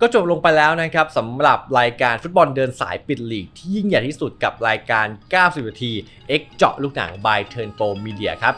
ก็จบลงไปแล้วนะครับสำหรับรายการฟุตบอลเดินสายปิดลีกที่ยิ่งใหญ่ที่สุดกับรายการ 90 นาที X เจาะลูกหนัง by Turn Pro Media ครับ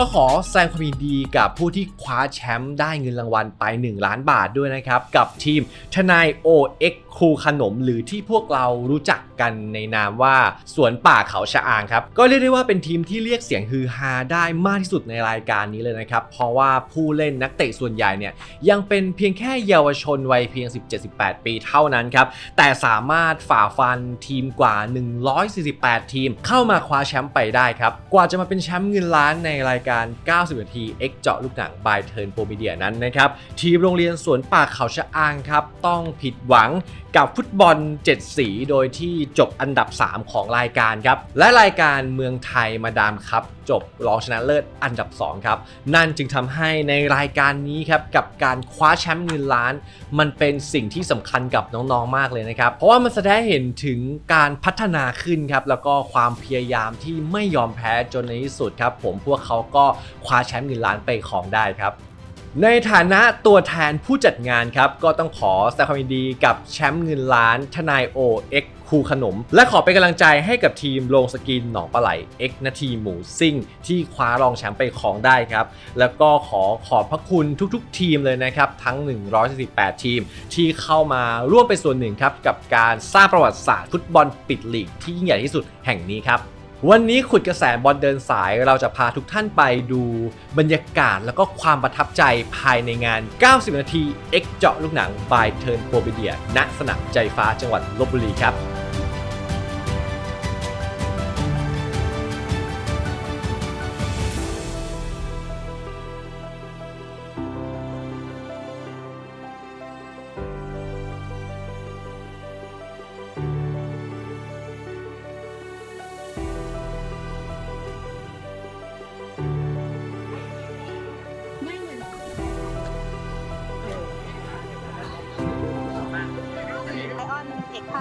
ก็ขอแสดงความยินดีกับผู้ที่คว้าแชมป์ได้เงินรางวัลไป 1 ล้านบาทด้วยนะครับ กับทีมทนาย OX ครูขนม หรือที่พวกเรารู้จักกันในนามว่าสวนป่าเขาชะอางครับ ก็เรียกได้ว่าเป็นทีมที่เรียกเสียงฮือฮาได้มากที่สุดในรายการนี้เลยนะครับ เพราะว่าผู้เล่นนักเตะส่วนใหญ่เนี่ยยังเป็นเพียงแค่เยาวชนวัยเพียง 17-18 ปีเท่านั้นครับ แต่สามารถฝ่าฟันทีมกว่า 148 ทีม เข้ามาคว้าแชมป์ไปได้ครับ กว่าจะมาเป็นแชมป์เงินล้านในรายการการ 90 นาที X เจาะลูกหนัง by Turn Pro Media นั้นนะครับ ทีมโรงเรียนสวนป่าเขาชะอางครับ ต้องผิดหวังกับฟุตบอล 7 สี โดยที่จบอันดับ 3 ของรายการครับ และรายการเมืองไทยมาดามครับ จบรองชนะเลิศอันดับ 2 ครับ นั่นจึงทำให้ในรายการนี้ครับ กับการคว้าแชมป์เงินล้าน มันเป็นสิ่งที่สำคัญกับน้องๆมากเลยนะครับ เพราะว่ามันแสดงเห็นถึงการพัฒนาขึ้นครับแล้วก็ความพยายามที่ไม่ยอมแพ้จนในที่สุดครับ ผมพวกเขาก็คว้าแชมป์เงินล้านไปครองได้ครับ ในฐานะตัวแทนผู้จัดงานครับ ก็ต้องขอแสดงความยินดีกับแชมป์เงินล้านทนายโอเอ็กครูขนม และขอเป็นกำลังใจให้กับทีมโรงสกินหนองปลาไหลเอ็กนาทีหมูซิ่ง ที่คว้ารองแชมป์ไปครองได้ครับ แล้วก็ขอขอบพระคุณทุกๆ ทีมเลยนะครับ ทั้ง 148 ทีม ที่เข้ามาร่วมเป็นส่วนหนึ่งครับ กับการสร้างประวัติศาสตร์ฟุตบอลปิดลีกที่ยิ่งใหญ่ที่สุดแห่งนี้ครับ วันนี้ขุดกระแสบอลเดินสายเราจะพาทุกท่านไปดูบรรยากาศแล้วก็ความประทับใจภายในงาน 90 นาที X เจาะลูกหนัง by Turn Pro Media ณสนามใจฟ้าจังหวัดลบบุรีครับ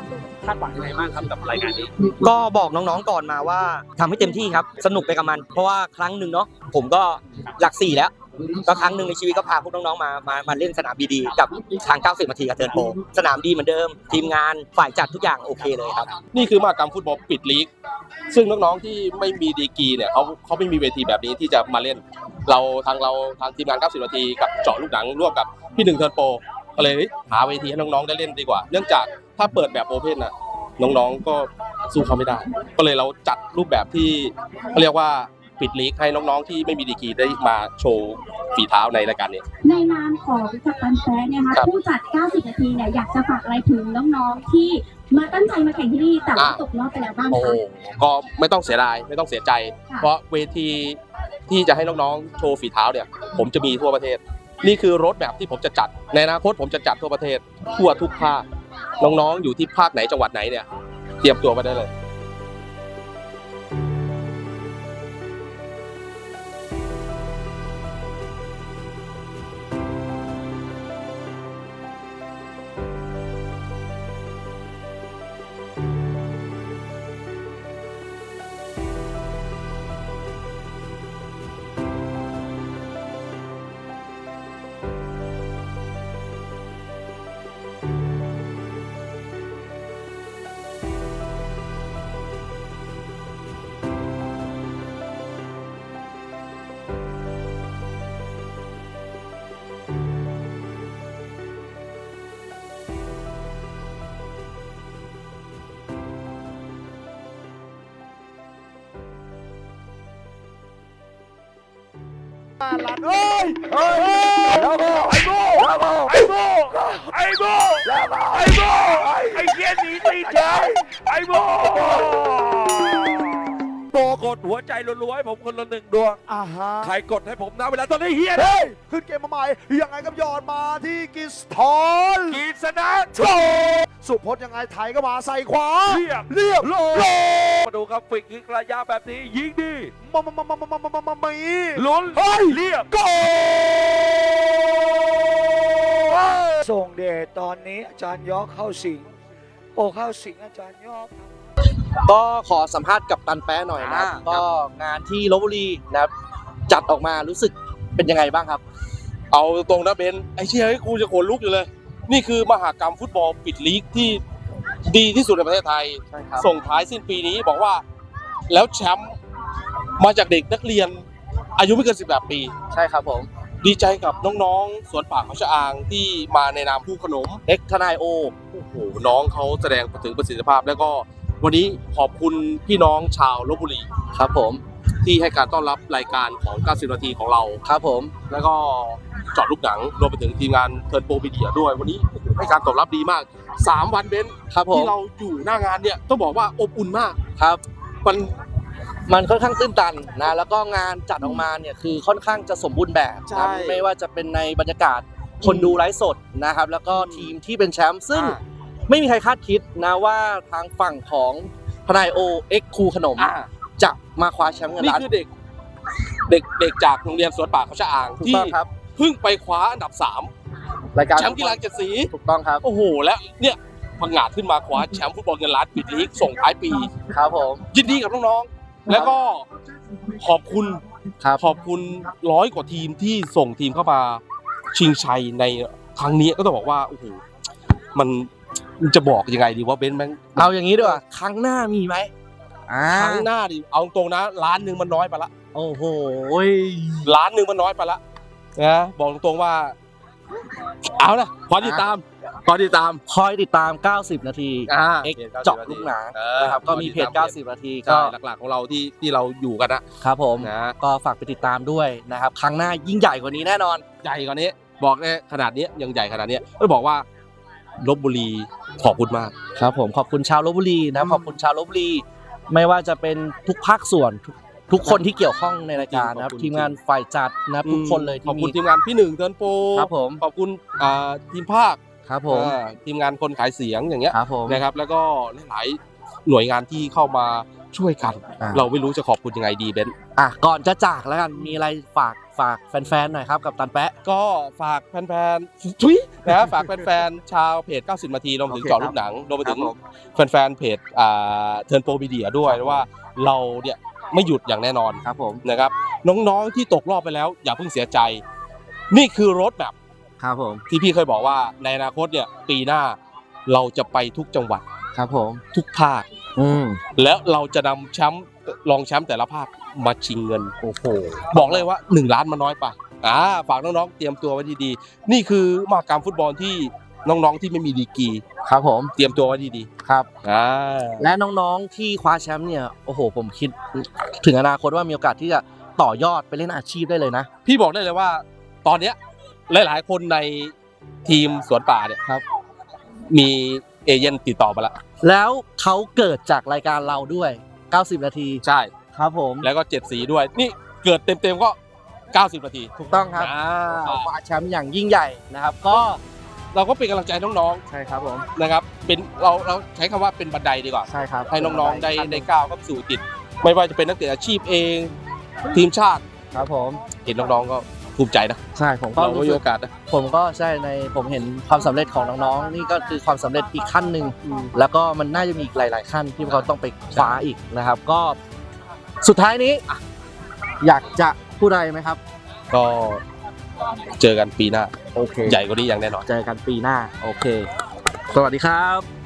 คภูมิคาดหวังยังไงบ้างครับกับรายการนี้ ก็บอกน้องๆก่อนมาว่าทำให้เต็มที่ครับ สนุกไปกับมัน เพราะว่าครั้งหนึ่งเนาะผมก็หลักสี่แล้ว ก็ครั้งหนึ่งในชีวิตก็พาพวกน้องๆมามามาเล่นสนามดีๆกับทาง 90นาทีกับเทิร์นโปรสนามดีเหมือนเดิม ทีมงานฝ่ายจัดทุกอย่างโอเคเลยครับ นี่คือมหากรรมฟุตบอลปิดลีก ซึ่งน้องๆที่ไม่มีดีกรีเนี่ยเขาเขาไม่มีเวทีแบบนี้ที่จะมาเล่น เราทางเราทางทีมงาน 90 นาทีกับเจาะลูกหนังร่วมกับพี่หนึ่งเทิร์นโปร ก็เลยเฮ้ยหาเวทีให้น้องๆได้เล่นดีกว่า เนื่องจากถ้าเปิดแบบโอเพนน่ะน้องๆก็สู้เขาไม่ได้ ก็เลยเราจัดรูปแบบที่เขาเรียกว่าปิดลีกให้น้องๆที่ไม่มีดีกรีได้มาโชว์ฝีเท้าในรายการนี้ ในนามของกัปตันแฟร์เนี่ยค่ะครับผู้จัด 90 นาทีเนี่ยอยากจะฝากอะไรถึงน้องๆที่มาตั้งใจมาแข่งที่นี่แต่ว่าอ่าตกรอบไปแล้วบ้างโอ้คะก็ไม่ต้องเสียดายไม่ต้องเสียใจค่ะเพราะเวทีที่จะให้น้องๆโชว์ฝีเท้าเนี่ย ผมจะมีทั่วประเทศ นี่คือรถแบบที่ผมจะจัด ในอนาคตผมจะจัดทั่วประเทศทั่วทุกภาคน้องๆอยู่ที่ภาคไหนจังหวัดไหนเนี่ยเตรียมตัวไปได้เลย ไอ้โบไอ้โบไอ้เกียร์หนีตีเฉยไอ้โบโบกดหัววใจรัวๆให้ผมคนละหนึ่งดวง อ่าฮะใครกดให้ผมนะเวลาตอนนี้เฮียนะเฮ้ยขึ้นเกมมาใหม่ยังไงครับยอดมาที่กิสทอนกีสนะโช สุพจน์ยังไงไทยก็มาใส่ขวา เรียบเรียบโลโลมาดูครับฟิกยิงระยะแบบนี้ยิงดีมามามามามามามามามีลุ้นเฮ้ยเรียบโกส่งเดชตอนนี้อาจารย์ยอกเข้าสิง โอ้เข้าสิงอาจารย์ยอกก็ขอสัมภาษณ์กับตันแป๊ะหน่อยนะครับอ่าก็งานที่ลบบุรีนะครับจัดออกมารู้สึกเป็นยังไงบ้างครับ เอาตรงนะเบนซ์ไอ้เชี่ยให้กูจะขนลุกอยู่เลย นี่คือมหากรรมฟุตบอลปิดลีกที่ดีที่สุดในประเทศไทย ใช่ครับส่งท้ายสิ้นปีนี้บอกว่าแล้วแชมป์มาจากเด็กนักเรียนอายุไม่เกิน 18 ปี ใช่ครับผม ดีใจกับน้องๆ สวนป่าเขาชะอางที่มาในนามผู้ขนมเอ็กทนายโอโอ้โหน้องเขาแสดงถึงประสิทธิภาพ แล้วก็วันนี้ขอบคุณพี่น้องชาวลบบุรีครับผม ที่ให้การต้อนรับรายการของ 90 นาทีของเรา ครับผม แล้วก็เจอดลูกหนังรวมไปถึงทีมงานเทิร์นโปรมีเดียด้วยวันนี้โอ้โหให้การตอบรับดีมาก 3 วันเบนซ์ครับผม ที่เราอยู่หน้างานเนี่ยต้องบอกว่าอบอุ่นมากครับ มันมันค่อนข้างตื้นตันนะแล้วก็งานจัดออกมาเนี่ยคือค่อนข้างจะสมบูรณ์แบบใช่ นะไม่ว่าจะเป็นในบรรยากาศคนดูไลฟ์สดนะครับ แล้วก็ทีมที่เป็นแชมป์ซึ่งอ่าไม่มีใครคาดคิดนะว่าทางฝั่งของทนายโอเอ็กคูขนม อ่า จะมาคว้าแชมป์เงินนี่ล้านคือเด็ก เด็กเด็กจากโรงเรียนสวนป่าเขาชะอางถูกที่ต้องครับเพิ่งไปคว้าอันดับรายการ3แชมป์กีฬาเจ็ดสีถูกต้องครับ โอ้โห และเนี่ยพังงาดขึ้นมาคว้าแชมป์ฟุตบอลเงินล้านปิดลีกส่งท้ายปี ครับผม ยินดีกับน้องๆ แล้วก็ขอบคุณครับ ขอบคุณร้อยกว่าทีมที่ส่งทีมเข้ามาชิงชัยในครั้งนี้ก็ต้องบอกว่าโอ้โหมันมันจะบอกยังไงดีว่าเบนซ์แม่งเอาอย่างนี้ดีกว่าครั้งหน้ามีไหม อ่าครั้งหน้าดิเอาตรงนะล้านหนึ่งมันน้อยไปละโอ้โหล้านหนึ่งมันน้อยไปละนะบอกตรงๆว่า เอานะขอติดตามขอติดตามคอยติดตาม 90 นาทีอ่าเอ็กเจาะลูกหนานะครับก็มีเพจ 90 นาทีก็ก็หลักๆของเราที่ที่เราอยู่กันนะครับผมนะ ก็ฝากไปติดตามด้วยนะครับ ครั้งหน้ายิ่งใหญ่กว่านี้แน่นอน ใหญ่กว่านี้ บอกได้ขนาดนี้ยังใหญ่ขนาดนี้ต้องบอกว่าลบบุรีขอบคุณมาก ครับผมขอบคุณชาวลบบุรีนะขอบคุณชาวลบบุรี ไม่ว่าจะเป็นทุกภาคส่วนทุกทุกคนที่เกี่ยวข้องในรายการนะครับจริงขอบคุณ ทีมงานฝ่ายจัดนะครับทุกคนเลยขที่อบมีคุณทีมงานพี่หนึ่งเทิร์นโปรครับผมขอบคุณอ่าทีมภาคครับผมอ่าทีมงานคนขายเสียงอย่างเงี้ยครับผม นะครับ แล้วก็หลายๆหน่วยงานที่เข้ามาช่วยกัน อ่า เราไม่รู้จะขอบคุณยังไงดีเบนซ์ อะก่อนจะจากแล้วกันมีอะไรฝาก ฝากแฟนๆหน่อยครับกับตันแปะ ก็ฝากแฟนๆทุยนะฝากแฟนๆชาวเพจ 90นาทีรวมถึงโอเคเจอลูกหนังรวมไปถึงครับผม แฟนๆเพจอ่าเทิร์นโปรมีเดียด้วยว่าเราเนี่ยไม่หยุดอย่างแน่นอน ครับผม นะครับน้องๆที่ตกรอบไปแล้ว อย่าเพิ่งเสียใจ นี่คือรถแบบครับผม ที่พี่เคยบอกว่าในอนาคตเนี่ยปีหน้าเราจะไปทุกจังหวัดครับผม ทุกภาค อืม แล้วเราจะนำแชมป์ รองแชมป์แต่ละภาคมาชิงเงินโอ้โหบอกเลยว่า 1 ล้านมันน้อยไปอ่าฝากน้องๆเตรียมตัวไว้ดีๆ นี่คือมหากรรมฟุตบอลที่น้องๆที่ไม่มีดีกรีครับผมเตรียมตัวไว้ดีครับๆอ่าและน้องๆที่คว้าแชมป์เนี่ยโอ้โห ผมคิดถึงอนาคตว่ามีโอกาสที่จะต่อยอดไปเล่นอาชีพได้เลยนะ พี่บอกได้เลยว่า ตอนเนี้ยหลายๆ คนในทีมสวนป่าเนี่ยครับ มีเอเย่นติดต่อมาแล้ว แล้วเขาเกิดจากรายการเราด้วย 90 นาที ใช่ ครับผม แล้วก็เจ็ดสีด้วย นี่เกิดเต็มๆก็ 90 นาที ถูกต้องครับอ่า คว้าแชมป์อย่างยิ่งใหญ่นะครับ ก็เราก็เป็นกำลังใจน้องใช่ครับผม ๆนะครับ เป็นเราเราใช้คำว่าเป็นบันไดดีกว่า ใช่ครับให้น้องๆได้ได้ก้าวเข้าสู่ติด ไม่ว่าจะเป็นนักเตะอาชีพเอง ทีมชาติ ครับผม เห็นน้องๆก็ ภูมิใจนะใช่ผมก็เราก็รู้มีสึโอกกาสนะผมก็ใช่ในผมเห็นความสำเร็จของน้องๆ นี่ก็คือความสำเร็จอีกขั้นหนึ่งแล้วก็มันน่าจะมีอีกหลาย ๆ ขั้นที่พวกเขาต้องไปคว้าอีกนะครับ ก็สุดท้ายนี้อะอยากจะพูดอะไรไหมครับ ก็เจอกันปีหน้า โอเคใหญ่กว่านี้อย่างแน่นอน เจอกันปีหน้า โอเค สวัสดีครับ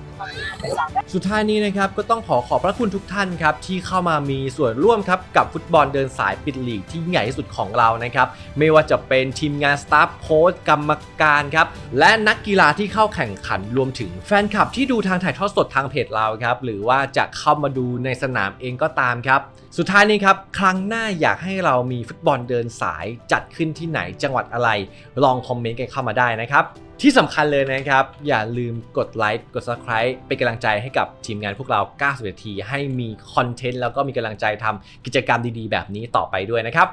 สุดท้ายนี้นะครับก็ต้องขอขอบพระคุณทุกท่านครับที่เข้ามามีส่วนร่วมครับกับฟุตบอลเดินสายปิดลีกที่ใหญ่ที่สุดของเรานะครับไม่ว่าจะเป็นทีมงานสตาฟโค้ชกรรมการครับและนักกีฬาที่เข้าแข่งขันรวมถึงแฟนคลับที่ดูทางถ่ายทอดสดทางเพจเราครับหรือว่าจะเข้ามาดูในสนามเองก็ตามครับ สุดท้ายนี้ครับครั้งหน้าอยากให้เรามีฟุตบอลเดินสายจัดขึ้นที่ไหนจังหวัดอะไร ลองคอมเมนต์กันเข้ามาได้นะครับ ที่สำคัญเลยนะครับ อย่าลืมกดไลค์กด subscribe เป็นกำลังใจให้กับทีมงานพวกเรา 90 นาที ให้มีคอนเทนต์แล้วก็มีกำลังใจทำกิจกรรมดีๆ แบบนี้ต่อไปด้วยนะครับ